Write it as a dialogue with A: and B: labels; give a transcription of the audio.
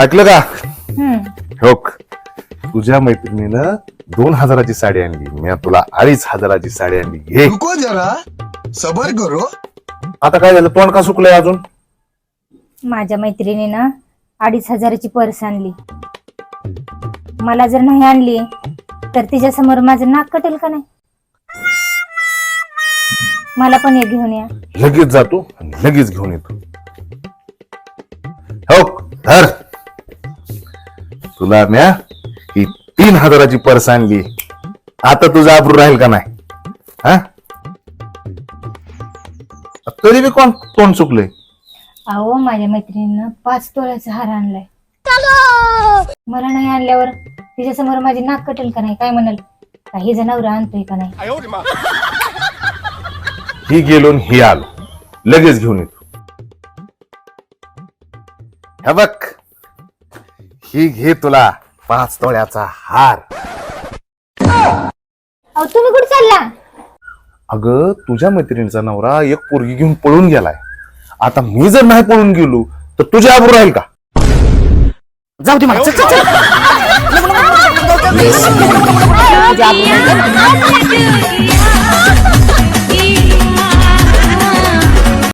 A: ऐकलं का? होक तुझ्या मैत्रिणीनं दोन हजाराची साडी आणली. मी तुला अडीच हजाराची साडी आणली. घे.
B: रुको जरा. सबर करो.
A: आता काय झालं? तोंड का सुकलंय अजून?
C: माझ्या मैत्रिणीनं अडीच हजाराची पर्स आणली. मला जर नाही आणली तर तिच्या समोर माझं नाक कटेल का नाही? मला पण एक घेऊन या.
A: लगेच जातो आणि लगेच घेऊन येतो. हो धर. तुला म्या ही तीन हजाराची पर्स आणली. आता तुझा आबरू राहील का नाही? हा? तरी बी कोण तोंड चुकलंय?
C: अहो माझ्या मैत्रिणीनं पाच तोळ्याचा हार आणलाय. मला नाही आणल्यावर तिच्या समोर माझी नाक कटेल का नाही काय म्हणाल? काही जनावर आणतोय का नाही?
A: ही गेलो आणि ही आलो. लगेच घेऊन येतो. हे बघ. ही घे तुला पाच तोळ्याचा हार
C: अहो तुम्ही कुठे चालला
A: अगं तुझ्या मैत्रिणीचा नवरा एक पोरगी घेऊन पळून गेलाय आता मी जर नाही पळून गेलो तर तुझ्या आबरू राहील का जाऊ दे मला चल, चल, चल.
C: तुझ्या आबरूला-